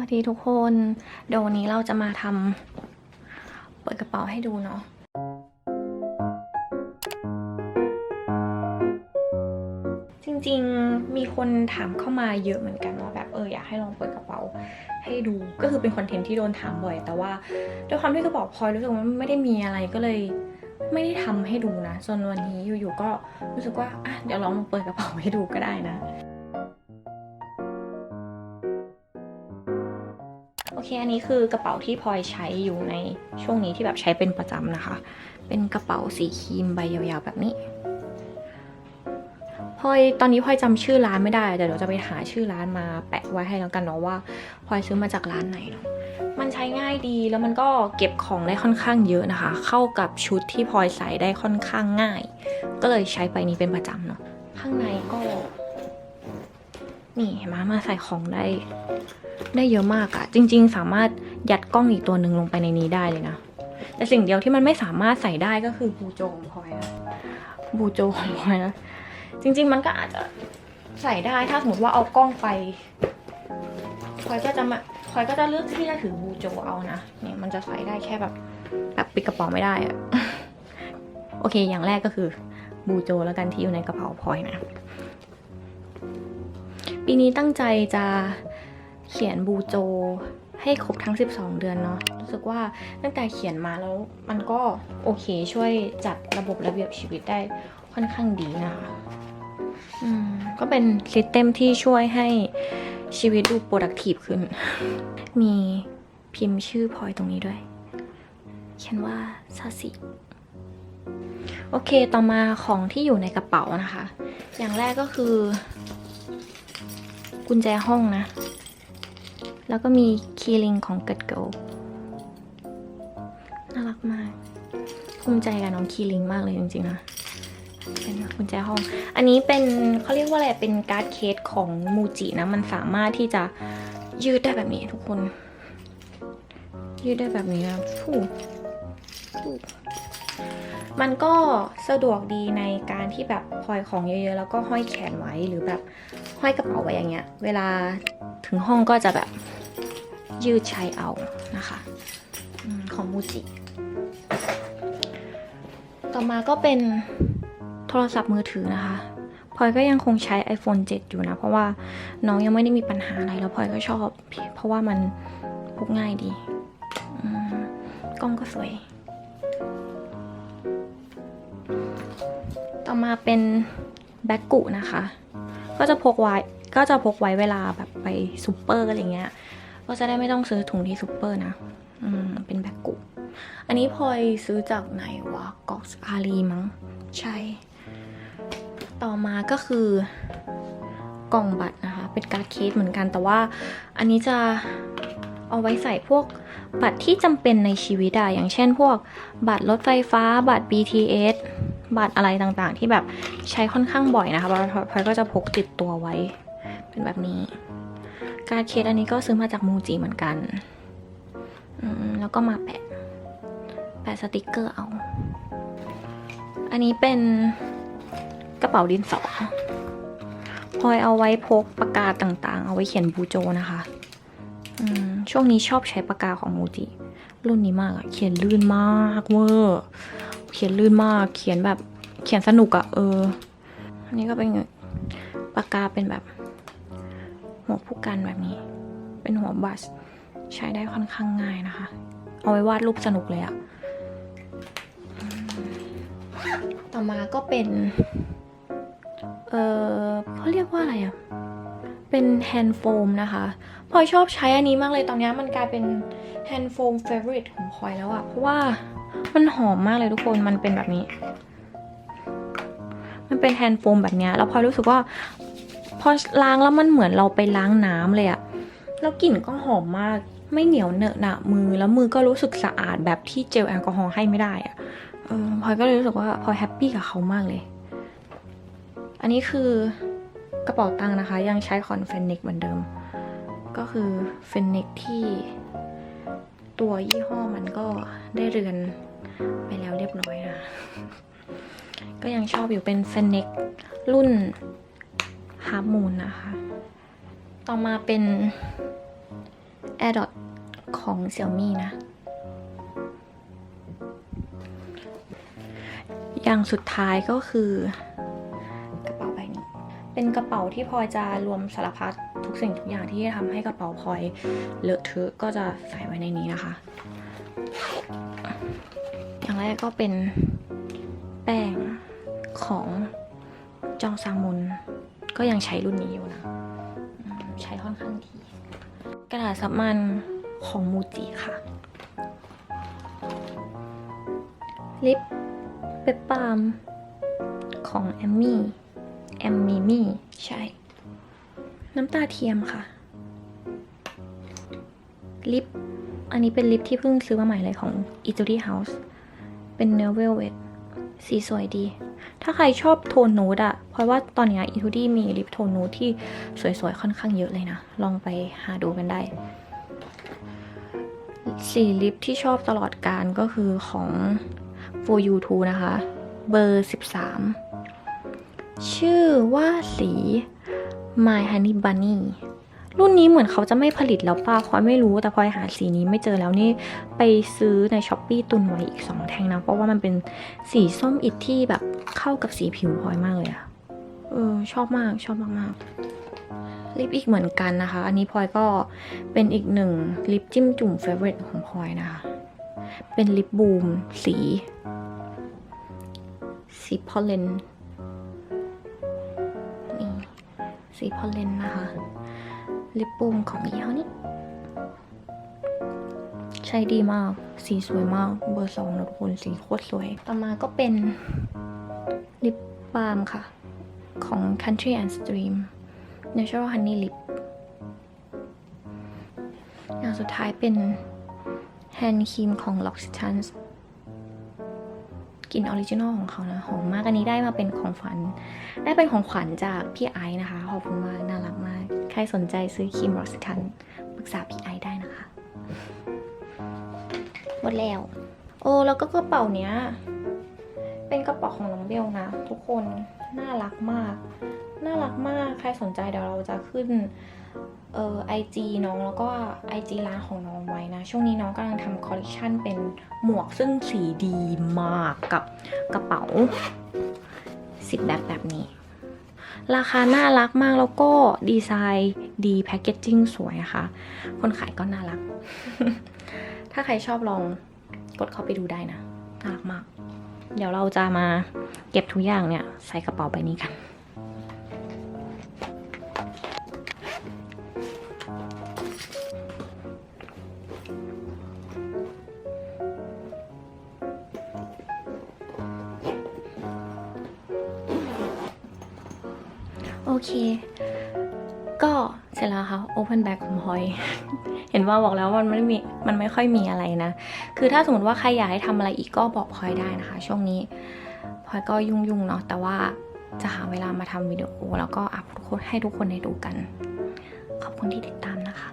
วัสดีทุกคน เดี๋ยววันนี้เราจะมาทำเปิดกระเป๋าให้ดูเนาะจริงๆมีคนถามเข้ามาเยอะเหมือนกันว่าแบบเอออยากให้ลองเปิดกระเป๋าให้ดูก็คือเป็นคอนเทนต์ที่โดนถามบ่อย แต่ว่าด้วยความที่กระเป๋าพลอยรู้สึกว่าไม่ได้มีอะไรก็เลยไม่ได้ทำให้ดูนะจนวันนี้อยู่ๆก็รู้สึกว่าอะเดี๋ยวลองเปิดกระเป๋าให้ดูก็ได้นะ เคอันนี้คือกระเป๋าที่พลอยใช้อยู่ในช่วงนี้ที่แบบใช้เป็นประจำนะคะ เป็นกระเป๋าสีครีมใบยาวๆแบบนี้พลอยตอนนี้พลอยจำชื่อร้านไม่ได้แต่เดี๋ยวจะไปหาชื่อร้านมาแปะไว้ให้แล้วกันเนาะว่าพลอยซื้อมาจากร้านไหนเนาะมันใช้ง่ายดีแล้วมันก็เก็บของได้ค่อนข้างเยอะนะคะ เข้ากับชุดที่พลอยใส่ได้ค่อนข้างง่าย ก็เลยใช้ไปนี้เป็นประจำเนาะข้างในก็ นี่เห็นไหมมาใส่ของได้ ได้เยอะมากอะจริง ๆ สามารถยัดกล้องอีกตัวหนึ่งลงไปในนี้ได้เลยนะ แต่สิ่งเดียวที่มันไม่สามารถใส่ได้ก็คือบูโจของพลอยนะบูโจของพลอยนะจริง ๆ มันก็อาจจะใส่ได้ถ้าสมมติว่าเอากล้องไปพลอยก็จะมาพลอยก็จะเลือกที่จะถือบูโจเอานะเนี่ยมันจะใส่ได้แค่แบบแบบปิดกระเป๋าไม่ได้อะโอเค อย่างแรกก็คือบูโจแล้วกันที่อยู่ในกระเป๋าพลอยนะ ปีนี้ตั้งใจจะ เขียนบูโจให้ครบทั้ง 12 เดือนเนาะรู้สึกว่าตั้งแต่เขียนมาแล้วมันก็โอเคช่วยจัดระบบระเบียบชีวิตได้ค่อนข้างดีนะคะก็เป็นซิสเต็มที่ช่วยให้ชีวิตดู productive ขึ้น มีพิมพ์ชื่อพลอยตรงนี้ด้วย เขียนว่าซาสิโอเค ต่อมาของที่อยู่ในกระเป๋านะคะ อย่างแรกก็คือ กุญแจห้องนะ แล้วก็มีคีย์ลิงของเกิดเกิลน่ารักมาก ภูมิใจกับน้องคีย์ลิงมากเลยจริงๆนะเป็นกุญแจห้อง อันนี้เป็นเขาเรียกว่าอะไร เป็นการ์ดเคสของมูจินะ มันสามารถที่จะยืดได้แบบนี้ทุกคน ยืดได้แบบนี้นะฟูฟูมันก็สะดวกดีในการที่แบบพลอยของเยอะๆ แล้วก็ห้อยแขนไว้หรือแบบห้อยกระเป๋าไว้อย่างเงี้ย เวลาถึงห้องก็จะแบบ ยืดใช้เอานะคะอของมูจิ ต่อมาก็เป็นโทรศัพท์มือถือนะคะพลอยก็ยังคงใช้ iPhone 7 อยู่นะ เพราะว่าน้องยังไม่ได้มีปัญหาอะไรแล้วพลอยก็ชอบ เพราะว่ามันพกง่ายดี กล้องก็สวย ต่อมาเป็นแบ็กกุนะคะ ก็จะพกไว้ก็จะพกไว้เวลาแบบไปซูเปอร์อะไรเงี้ย ก็จะได้ไม่ต้องซื้อถุงที่ซูเปอร์นะ อืม เป็นแบกกุ อันนี้พลอยซื้อจากไหนวะกอกอารีมั้ง ใช่ ต่อมาก็คือกล่องบัตรนะคะ เป็นการ์ดเคสเหมือนกัน แต่ว่าอันนี้จะเอาไว้ใส่พวกบัตรที่จำเป็นในชีวิตอะอย่างเช่นพวกบัตรรถไฟฟ้า บัตร BTS บัตรอะไรต่างๆ ที่แบบใช้ค่อนข้างบ่อยนะคะพลอยก็จะพกติดตัวไว้ เป็นแบบนี้ การเคสอันนี้ก็ซื้อมาจากมูจิเหมือนกัน แล้วก็มาแปะ แปะสติกเกอร์เอา อันนี้เป็นกระเป๋าดินสอพลอยเอาไว้พกปากกาต่างๆ เอาไว้เขียนบูโจนะคะช่วงนี้ชอบใช้ปากกาของมูจิ รุ่นนี้มากอะเขียนลื่นมากเวอร์ เขียนลื่นมาก เขียนแบบเขียนสนุกอะเออ อันนี้ก็เป็นปากกาเป็นแบบ หัวผู้กันแบบนี้ เป็นหัวบัส ใช้ได้ค่อนข้างง่ายนะคะ เอาไว้วาดรูปสนุกเลยอะต่อมาก็เป็น เออเขาเรียกว่าอะไรอะเป็นแฮนด์โฟมนะคะพลอยชอบใช้อันนี้มากเลยตอนนี้มันกลายเป็นแฮนด์โฟมเฟเวอร์ของพลอยแล้วอะเพราะว่ามันหอมมากเลยทุกคนมันเป็นแบบนี้ มันเป็นแฮนด์โฟมแบบเนี้ยแล้วพลอยรู้สึกว่า พอล้างแล้วมันเหมือนเราไปล้างน้ำเลยอะแล้วกลิ่นก็หอมมากไม่เหนียวเหนอะหนะมือแล้วมือก็รู้สึกสะอาดแบบที่เจลแอลกอฮอล์ให้ไม่ได้อะเออพลอยก็เลยรู้สึกว่าพลอยแฮปปี้กับเขามากเลย อันนี้คือกระเป๋าตังค์นะคะ ยังใช้คอนเฟนเน็กเหมือนเดิม ก็คือเฟนเน็กที่ตัวยี่ห้อมันก็ได้เรือนไปแล้วเรียบร้อยนะ ก็ยังชอบอยู่เป็นเฟนเน็กรุ่น ฮาร์มูนนะคะ ต่อมาเป็น AirDot ของ Xiaomi นะ อย่างสุดท้ายก็คือกระเป๋าใบนี้ เป็นกระเป๋าที่พลอยจะรวมสารพัดทุกสิ่งทุกอย่างที่ทำให้กระเป๋าพลอยเลอะเทอะก็จะใส่ไว้ในนี้นะคะ อย่างแรกก็เป็นแป้งของจองซามุน ก็ยังใช้รุ่นนี้อยู่นะอืมใช้ค่อนข้างดี กระดาษซับมันของมูจิค่ะ ลิปเปปปาล์มของแอมมี่ แอมมิมี่ ใช่ น้ำตาเทียมค่ะ ลิป อันนี้เป็นลิปที่เพิ่งซื้อมาใหม่เลยของ e t u d y House เป็นเนื้อเวลเวท สีสวยดี ถ้าใครชอบโทนนูดอะเพราะว่าตอนนี้อีทูดี้มีลิปโทนนูดที่สวยๆ ค่อนข้างเยอะเลยนะ ลองไปหาดูกันได้ สีลิปที่ชอบตลอดการก็คือของ for you t o นะคะ เบอร์ 13 ชื่อว่าสี my honey bunny รุ่นนี้เหมือนเขาจะไม่ผลิตแล้วป้าพลอยไม่รู้แต่พลอยหาสีนี้ไม่เจอแล้วนี่ไปซื้อในช้อปปีตุนไว้อีก 2 แท่งนะ เพราะว่ามันเป็นสีส้มอิดที่แบบเข้ากับสีผิวพลอยมากเลยอะเออชอบมากชอบมากๆลิปอีกเหมือนกันนะคะ อันนี้พลอยก็เป็นอีกหนึ่งลิปจิ้มจุ่มเฟเวอร์ของพลอยนะคะ เป็นลิปบูมสี สีพอลเลนนี่สีพอลเลนนะคะ ลิปบูมของยี่ห้อนี้ ใช้ดีมาก สีสวยมาก เบอร์สองนะทุกคนสีโคตรสวย ต่อมาก็เป็นลิปบาล์มค่ะ ของ Country and Stream Natural Honey Lip อย่างสุดท้ายเป็นแฮนด์ครีมของ L'Occitane กลิ่นออริจินอลของเขานะหอมมากอันนี้ได้มาเป็นของฝัน ได้เป็นของขวัญจากพี่ไอซ์นะคะ ขอบคุณมาก น่ารักมาก ใครสนใจซื้อครีม L'Occitane ปรึกษาพี่ไอได้นะคะ หมดแล้ว โอ้แล้วก็กระเป๋าเนี้ย เป็นกระเป๋าของน้องเบลนะ ทุกคนน่ารักมาก น่ารักมาก ใครสนใจเดี๋ยวเราจะขึ้นเอ่อไอจีน้องแล้วก็ไอจีร้านของน้องไว้นะ ช่วงนี้น้องกำลังทำคอลเลคชันเป็นหมวกซึ่งสีดีมากกับกระเป๋าสิบแบบแบบนี้ ราคาน่ารักมากแล้วก็ดีไซน์ดีแพคเกจจิ้งสวยนะคะคนขายก็น่ารัก ถ้าใครชอบลองกดเข้าไปดูได้นะ น่ารักมาก เดี๋ยวเราจะมาเก็บทุกอย่างเนี่ย ใส่กระเป๋าใบนี้กัน เค ก็เสร็จแล้วค่ะ Open Bag ของพลอย เห็นว่าบอกแล้วมันไม่มีมันไม่ค่อยมีอะไรนะ คือถ้าสมมติว่าใครอยากให้ทำอะไรอีกก็บอกพลอยได้นะคะ ช่วงนี้พลอยก็ยุ่งๆเนาะแต่ว่าจะหาเวลามาทำวิดีโอ แล้วก็อัพทุกคนให้ทุกคนได้ดูกัน ขอบคุณที่ติดตามนะคะ